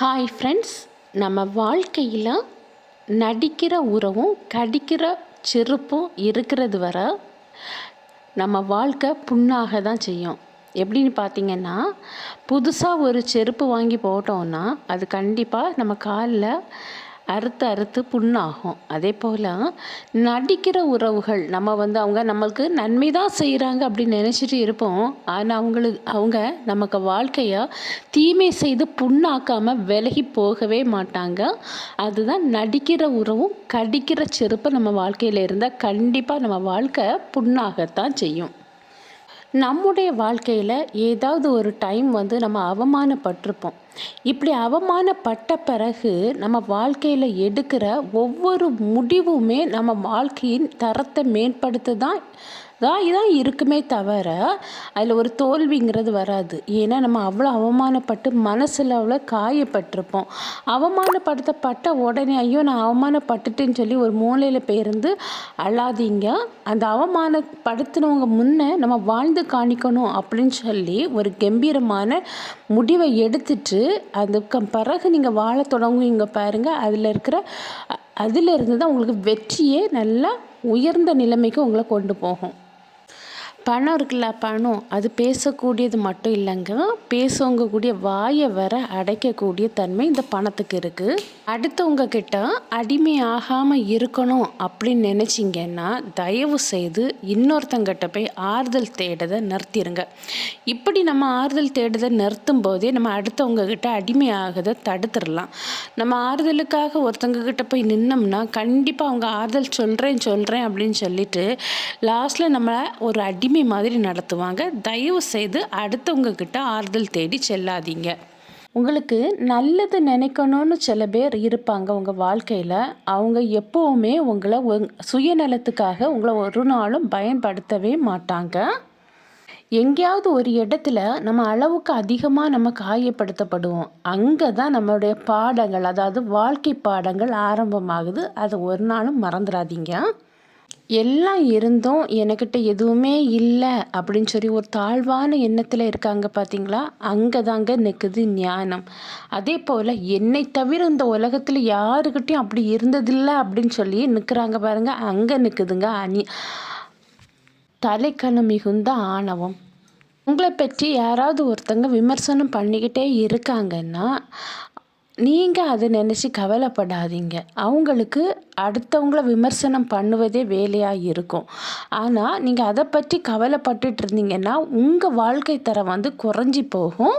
Hi friends நம்ம வாழ்க்கையில் நடிக்கிற உறவும் கடிக்கிற செருப்பும் இருக்கிறது வர நம்ம வாழ்க்கை புண்ணாக தான் செய்யும். எப்படின்னு பார்த்தீங்கன்னா புதுசாக ஒரு செருப்பு வாங்கி போட்டோன்னா அது கண்டிப்பாக நம்ம காலில் அறுத்து அறுத்து புண்ணாகும். அதே போல் நடிக்கிற உறவுகள் நம்ம வந்து அவங்க நம்மளுக்கு நன்மை தான் செய்கிறாங்க அப்படின்னு நினச்சிட்டு இருப்போம். ஆனால் அவங்களுக்கு அவங்க நமக்கு வாழ்க்கையை தீமை செய்து புண்ணாக்காமல் விலகி போகவே மாட்டாங்க. அதுதான் நடிக்கிற உறவும் கடிக்கிற செருப்பு நம்ம வாழ்க்கையில் இருந்தால் கண்டிப்பாக நம்ம வாழ்க்கை புண்ணாகத்தான் செய்யும். நம்முடைய வாழ்க்கையில் ஏதாவது ஒரு டைம் வந்து நம்ம அவமானப்பட்டிருப்போம். இப்படி அவமானப்பட்ட பிறகு நம்ம வாழ்க்கையில் எடுக்கிற ஒவ்வொரு முடிவுமே நம்ம வாழ்க்கையின் தரத்தை மேம்படுத்த தான் தான் இதான் இருக்குமே தவிர அதில் ஒரு தோல்விங்கிறது வராது. ஏன்னா நம்ம அவ்வளோ அவமானப்பட்டு மனசில் அவ்வளோ காயப்பட்டிருப்போம். அவமானப்படுத்தப்பட்ட உடனே ஐயோ நான் அவமானப்பட்டுட்டேன்னு சொல்லி ஒரு மூலையில் போயிருந்து அழாதீங்க. அந்த அவமானப்படுத்தினவங்க முன்னே நம்ம வாழ்ந்து காணிக்கணும் அப்படின்னு சொல்லி ஒரு கம்பீரமான முடிவை எடுத்துட்டு அதுக்கு பிறகு நீங்கள் வாழ தொடங்குவீங்க பாருங்கள் அதில் இருக்கிற அதிலிருந்து தான் உங்களுக்கு வெற்றியே நல்லா உயர்ந்த நிலைமைக்கு உங்களை கொண்டு போகும். பணம் இருக்குல்ல பணம். அது பேசக்கூடியது மட்டும் இல்லைங்க. பேசவங்க கூடிய வாயை வர அடைக்கக்கூடிய தன்மை இந்த பணத்துக்கு இருக்குது அடுத்தவங்க கிட்ட அடிமை ஆகாமல் இருக்கணும் அப்படின்னு நினச்சிங்கன்னா தயவு செய்து இன்னொருத்தங்கிட்ட போய் ஆறுதல் தேடதை நிறுத்திடுங்க இப்படி நம்ம ஆறுதல் தேடதை நிறுத்தும் போதே நம்ம அடுத்தவங்க கிட்ட அடிமை ஆகதை தடுத்துடலாம். நம்ம ஆறுதலுக்காக ஒருத்தங்க கிட்ட போய் நின்னோம்னா கண்டிப்பாக அவங்க ஆறுதல் சொல்கிறேன் சொல்கிறேன் அப்படின்னு சொல்லிட்டு லாஸ்ட்டில் நம்மளை ஒரு அடிமை அடிமை மாதிரி நடத்துவாங்க. தயவு செய்து அடுத்தவங்க கிட்ட ஆறுதல் தேடி செல்லாதீங்க. உங்களுக்கு நல்லது நினைக்கணும்னு சில பேர் இருப்பாங்க உங்கள் வாழ்க்கையில். அவங்க எப்போவுமே உங்களை சுயநலத்துக்காக உங்களை ஒரு நாளும் பயன்படுத்தவே மாட்டாங்க. எங்கேயாவது ஒரு இடத்துல நம்ம அளவுக்கு அதிகமாக நம்ம காயப்படுத்தப்படுவோம். அங்கே தான் நம்மளுடைய பாடங்கள் அதாவது வாழ்க்கை பாடங்கள் ஆரம்பமாகுது. அதை ஒரு நாளும் மறந்துடாதீங்க. எல்லாம் இருந்தும் எனக்கிட்ட எதுவுமே இல்லை அப்படின்னு சொல்லி ஒரு தாழ்வான எண்ணத்தில் இருக்காங்க பார்த்தீங்களா அங்கே தாங்க நிற்குது ஞானம். அதே போல் என்னை தவிர இந்த உலகத்தில் யாருக்கிட்டையும் அப்படி இருந்ததில்லை அப்படின்னு சொல்லி நிற்கிறாங்க பாருங்கள் அங்கே நிற்குதுங்க அணி. தலைக்கணு மிகுந்த ஆணவம். உங்களை பற்றி யாராவது ஒருத்தங்க விமர்சனம் பண்ணிக்கிட்டே இருக்காங்கன்னா நீங்கள் அதை நினச்சி கவலைப்படாதீங்க. அவங்களுக்கு அடுத்தவங்கள விமர்சனம் பண்ணுவதே வேலையாக இருக்கும். ஆனால் நீங்கள் அதை பற்றி கவலைப்பட்டுட்டு இருந்தீங்கன்னா உங்கள் வாழ்க்கை தரம் வந்து குறைஞ்சி போகும்.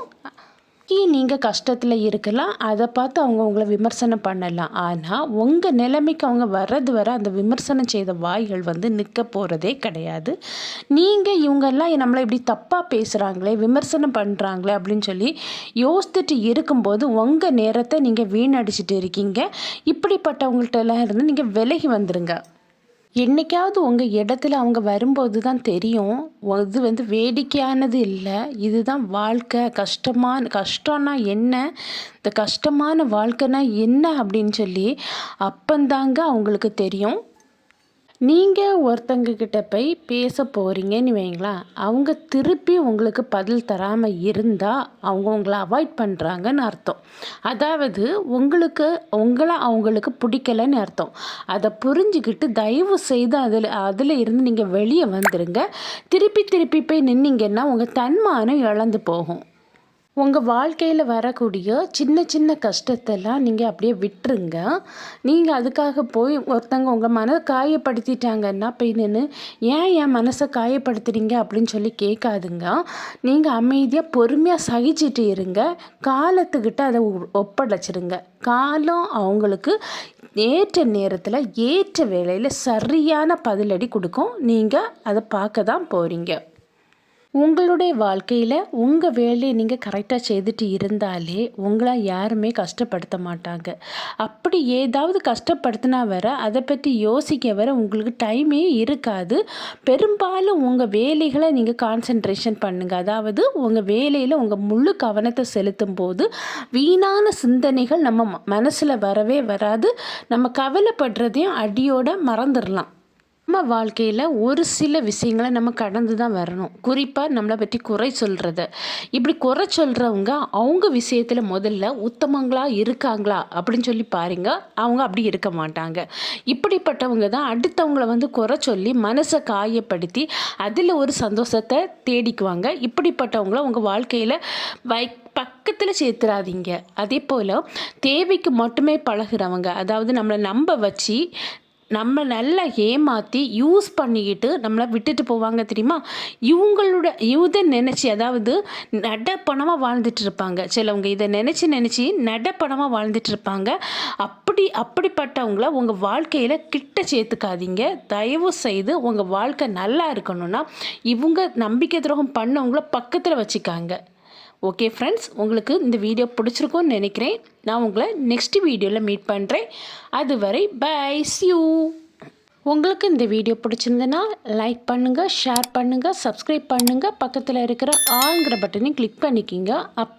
நீங்கள் கஷ்டத்தில் இருக்கலாம் அதை பார்த்து அவங்க உங்களை விமர்சனம் பண்ணலாம். ஆனால் உங்கள் நிலைமைக்கு அவங்க வர்றது வர அந்த விமர்சனம் செய்த வாய்கள் வந்து நிற்க போகிறதே கிடையாது. நீங்கள் இவங்கெல்லாம் நம்மளை இப்படி தப்பாக பேசுகிறாங்களே விமர்சனம் பண்ணுறாங்களே அப்படின்னு சொல்லி யோசித்துட்டு இருக்கும்போது உங்கள் நேரத்தை நீங்கள் வீணடிச்சிட்டு இருக்கீங்க. இப்படிப்பட்டவங்கள்ட்டெல்லாம் இருந்து நீங்கள் விலகி வந்துடுங்க என்னைக்காவது உங்கள் இடத்துல அவங்க வரும்போது தான் தெரியும். இது வந்து வேடிக்கையானது இல்லை. இதுதான் வாழ்க்கை. கஷ்டமான கஷ்டம்னா என்ன? இந்த கஷ்டமான வாழ்க்கைனா என்ன அப்படின்னு சொல்லி அப்பந்தாங்க அவங்களுக்கு தெரியும். நீங்கள் ஒருத்தங்க கிட்ட போய் பேச போகிறீங்கன்னு வைங்களேன் அவங்க திருப்பி உங்களுக்கு பதில் தராமல் இருந்தால் அவங்க உங்களை அவாய்ட் பண்ணுறாங்கன்னு அர்த்தம். அதாவது உங்களுக்கு உங்களை அவங்களுக்கு பிடிக்கலன்னு அர்த்தம். அதை புரிஞ்சுக்கிட்டு தயவு செய்து அதில் அதில் இருந்து நீங்கள் வெளியே வந்துடுங்க திருப்பி திருப்பி போய் நின்னீங்கன்னா உங்கள் தன்மானம் இழந்து போகும். உங்கள் வாழ்க்கையில் வரக்கூடிய சின்ன சின்ன கஷ்டத்தெல்லாம் நீங்கள் அப்படியே விட்டுருங்க. நீங்கள் அதுக்காக போய் ஒருத்தங்க உங்கள் மனதை காயப்படுத்திட்டாங்கன்னா போய் நின்று ஏன் என் மனசை காயப்படுத்துறீங்க? அப்படின்னு சொல்லி கேட்காதுங்க. நீங்கள் அமைதியாக பொறுமையாக சகிச்சிட்டு இருங்க. காலத்துக்கிட்ட அதை ஒப்படைச்சிருங்க. காலம் அவங்களுக்கு ஏற்ற நேரத்தில் ஏற்ற வேலையில் சரியான பதிலடி கொடுக்கும். நீங்கள் அதை பார்க்க தான் போகிறீங்க உங்களுடைய வாழ்க்கையில் உங்கள் வேலையை நீங்கள் கரெக்டாக செய்துட்டு இருந்தாலே உங்களை யாருமே கஷ்டப்படுத்த மாட்டாங்க. அப்படி ஏதாவது கஷ்டப்படுத்தினா வர அதை பற்றி யோசிக்க வர உங்களுக்கு டைமே இருக்காது. பெரும்பாலும் உங்கள் வேலைகளை நீங்கள் கான்சென்ட்ரேஷன் பண்ணுங்கள் அதாவது உங்கள் வேலையில் உங்கள் முழு கவனத்தை செலுத்தும் போது வீணான சிந்தனைகள் நம்ம மனசில் வரவே வராது. நம்ம கவலைப்படுறதையும் அடியோடு மறந்துடலாம் நம்ம வாழ்க்கையில் ஒரு சில விஷயங்களை நம்ம கடந்து தான் வரணும். குறிப்பாக நம்மளை பற்றி குறை சொல்கிறது இப்படி குறை சொல்கிறவங்க அவங்க விஷயத்தில் முதல்ல உத்தமங்களாக இருக்காங்களா அப்படின்னு சொல்லி பாருங்க. அவங்க அப்படி இருக்க மாட்டாங்க. இப்படிப்பட்டவங்க தான் அடுத்தவங்கள வந்து குறை சொல்லி மனசை காயப்படுத்தி அதில் ஒரு சந்தோஷத்தை தேடிக்குவாங்க. இப்படிப்பட்டவங்கள உங்கள் வாழ்க்கையில் வை பக்கத்தில் சேர்த்துறாதீங்க. அதே போல் தேவைக்கு மட்டுமே பழகுறவங்க அதாவது நம்மளை நம்ப வச்சு நம்ம நல்லா ஏமாற்றி யூஸ் பண்ணிக்கிட்டு நம்மளை விட்டுட்டு போவாங்க தெரியுமா? இவங்களோட இதை நினச்சி அதாவது நடப்பணமாக வாழ்ந்துட்டு இருப்பாங்க. சிலவங்க இதை நினச்சி நினச்சி நடப்பணமாக வாழ்ந்துட்டு இருப்பாங்க. அப்படி அப்படிப்பட்டவங்கள உங்கள் வாழ்க்கையில் கிட்ட சேர்த்துக்காதீங்க. தயவு செய்து உங்கள் வாழ்க்கை நல்லா இருக்கணும்னா இவங்க நம்பிக்கை துரோகம் பண்ணவங்கள பக்கத்தில் வச்சுக்காங்க. ஓகே ஃப்ரெண்ட்ஸ் உங்களுக்கு இந்த வீடியோ பிடிச்சிருக்கும்னு நினைக்கிறேன். நான் உங்களை நெக்ஸ்ட் வீடியோவில் மீட் பண்ணுறேன் அதுவரை பை யூ உங்களுக்கு இந்த வீடியோ பிடிச்சிருந்ததுன்னா லைக் பண்ணுங்கள் ஷேர் பண்ணுங்கள் சப்ஸ்கிரைப் பண்ணுங்கள் பக்கத்தில் இருக்கிற ஆங்கிற பட்டனையும் கிளிக் பண்ணிக்கிங்க. அப்